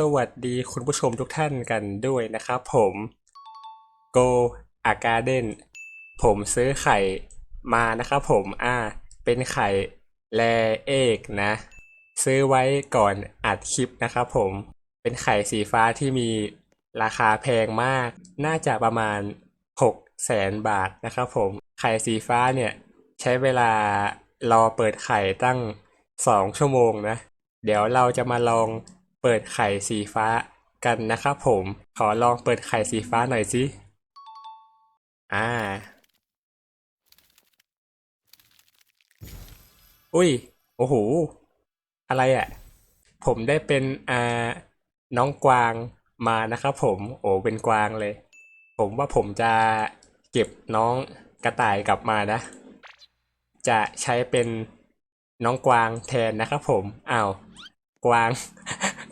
สวัสดีคุณผู้ชมทุกท่านกันด้วยนะครับผมโกอาการเดนผมซื้อไข่มานะครับผมอ่า เป็นไข่แลเอกนะ ซื้อไว้ก่อนอัดคลิปนะครับผม เป็นไข่สีฟ้าที่มีราคาแพงมาก น่าจะประมาณ6แสนบาทนะครับผม ไข่สีฟ้าเนี่ย ใช้เวลารอเปิดไข่ตั้ง 2 ชั่วโมงนะ เดี๋ยวเราจะมาลอง เปิดไข่สีฟ้ากันนะครับผม ขอลองเปิดไข่สีฟ้าหน่อยสิ อ่า อุ้ย โอ้โห อะไรอะ่ะ ผมได้เป็นอ่าน้องกวางมานะครับผม โอ้เป็นกวางเลย ผมว่าผมจะเก็บน้องกระต่ายกลับมานะ จะใช้เป็นน้องกวางแทนนะครับผม อ้าว กวาง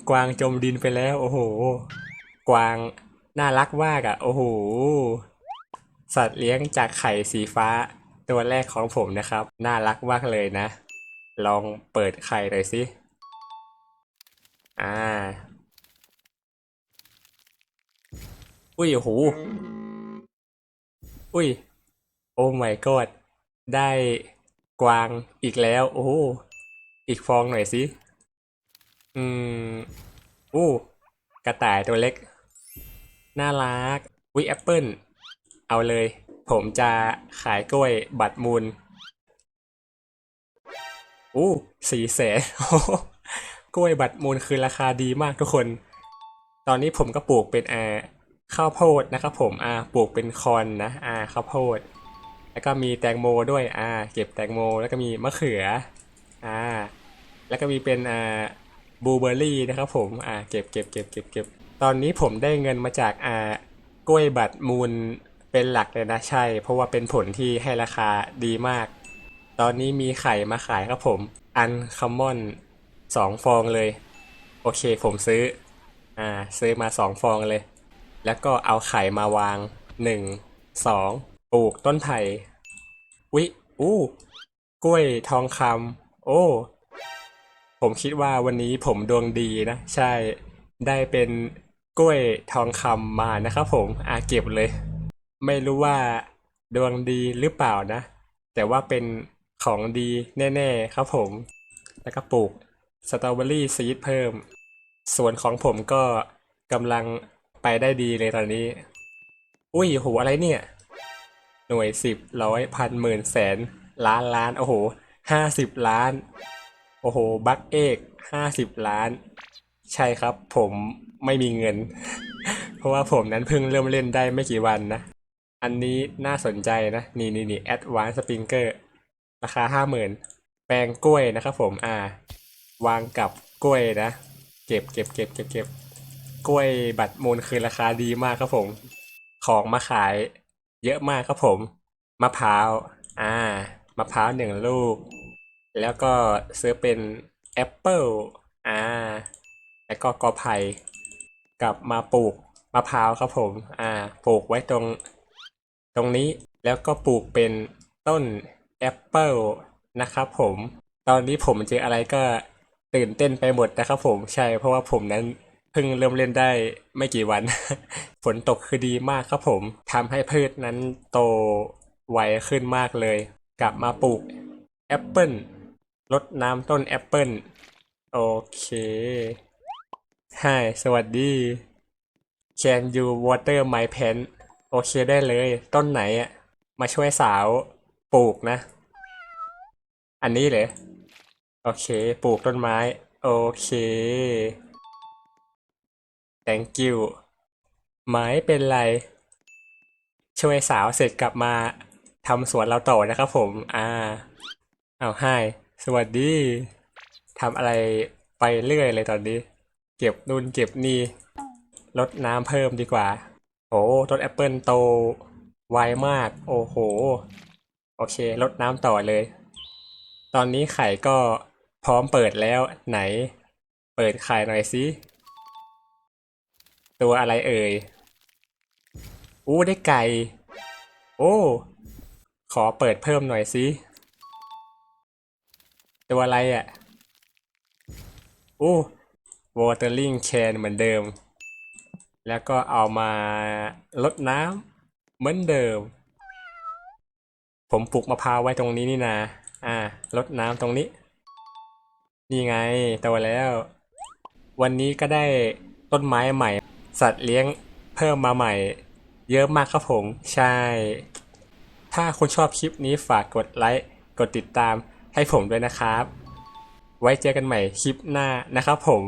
กวางจมดินไปแล้ว โอ้โห กวางน่ารักมากอะ่ะ โอ้โห สัตว์เลี้ยงจากไข่สีฟ้า ตัวแรกของผมนะครับ น่ารักมากเลยนะ ลองเปิดไข่หน่อยสิ อ่า อุ้ยโอ้โห อุ้ย โอ้ my god ได้กวางอีกแล้ว โอ้ อีกฟองหน่อยสิ อืมอู้กระต่ายตัวเล็ก น่ารักวิแอปเปิลเอาเลย ผมจะขายกล้วยบัตรมูลอู้สี่แสนกล้วยบัตรมูลคือราคาดีมากทุกคน ตอนนี้ผมก็ปลูกเป็นอ่าข้าวโพดนะครับผมอ่าปลูกเป็นคอนนะอ่าข้าวโพด แล้วก็มีแตงโมด้วยอ่าเก็บแตงโม แล้วก็มีมะเขืออ่าแล้วก็มีเป็นอ่า บลูเบอร์รี่นะครับผมอ่าเก็บเก็บเก็บเก็บเก็บตอนนี้ผมได้เงินมาจากอ่ากล้วยบัตรมูลเป็นหลักเลยนะใช่ เพราะว่าเป็นผลที่ให้ราคาดีมาก ตอนนี้มีไข่มาขายครับผม อันคัมมอนสองฟองเลย โอเคผมซื้ออ่าซื้อมาสองฟองเลย แล้วก็เอาไข่มาวางหนึ่งสองปลูกต้นไผ่วิอู้กล้วยทองคำโอ้ ผมคิดว่าวันนี้ผมดวงดีนะ ใช่ได้เป็นกล้วยทองคำมานะครับผมอาเก็บเลย ไม่รู้ว่าดวงดีหรือเปล่านะ แต่ว่าเป็นของดีแน่ๆครับผม แล้วก็ปลูกสตรอเบอรี่ซีดเพิ่ม ส่วนของผมก็กำลังไปได้ดีเลยตอนนี้ อุ้ยโหอะไรเนี่ย หน่วยสิบร้อยพันหมื่นแสนล้านล้านโอ้โหห้าสิบล้าน โอ้โห บัคเอกห้าสิบล้าน ใช่ครับ ผมไม่มีเงิน เพราะว่าผมนั้นเพิ่งเริ่มเล่นได้ไม่กี่วันนะ อันนี้น่าสนใจนะ นี่นี่นี่ Advanced Sprinkler ราคาห้าหมื่นแปลงกล้วยนะครับผมอ่า วางกับกล้วยนะ เก็บเก็บเก็บเก็บเก็บกล้วยบัตรมูลคือราคาดีมากครับผม ของมาขายเยอะมากครับผม มะพร้าว อ่ามะพร้าวหนึ่งลูก แล้วก็ซื้อเป็นแอปเปิลอ่า แล้วก็กอไผ่กลับมาปลูกมะพร้าวครับผม อ่า ปลูกไว้ตรง ตรงนี้ แล้วก็ปลูกเป็นต้นแอปเปิลนะครับผม ตอนนี้ผมเจออะไรก็ตื่นเต้นไปหมดนะครับผม ใช่ เพราะว่าผมนั้นเพิ่งเริ่มเล่นได้ไม่กี่วัน ฝนตกคือดีมากครับผม ทำให้พืชนั้นโตไวขึ้นมากเลย กลับมาปลูกแอปเปิล รดน้ำต้นแอปเปิลโอเค Hi สวัสดี Can you water my plant โอเคได้เลย ต้นไหนอะมาช่วยสาวปลูกนะ อันนี้เหรอโอเค ปลูกต้นไม้ โอเค thank you ไม่เป็นไร ช่วยสาวเสร็จกลับมาทำสวนเราต่อนะครับผม อ่า เอาให้ สวัสดีทำอะไรไปเรื่อยเลยตอนนี้ เก็บนู่นเก็บนี่ลดน้ำเพิ่มดีกว่า โอ้ต้นแอปเปิลโตไวมาก โอ้โห โอเคลดน้ำต่อเลย ตอนนี้ไข่ก็พร้อมเปิดแล้วไหน เปิดไข่หน่อยสิตัวอะไรเอ่ยอู้ได้ไก่ โอ้ ขอเปิดเพิ่มหน่อยสิ ตัวอะไรอะ่ะอู้ watering can เหมือนเดิม แล้วก็เอามาลดน้ำเหมือนเดิม ผมปลูกมะพร้าวไว้ตรงนี้นี่นะ อ่าลดน้ำตรงนี้ นี่ไงโตแล้ว วันนี้ก็ได้ต้นไม้ใหม่ สัตว์เลี้ยงเพิ่มมาใหม่ เยอะมากครับผม ใช่ ถ้าคุณชอบคลิปนี้ฝากกดไลค์ กดติดตาม ให้ผมด้วยนะครับ ไว้เจอกันใหม่คลิปหน้านะครับผม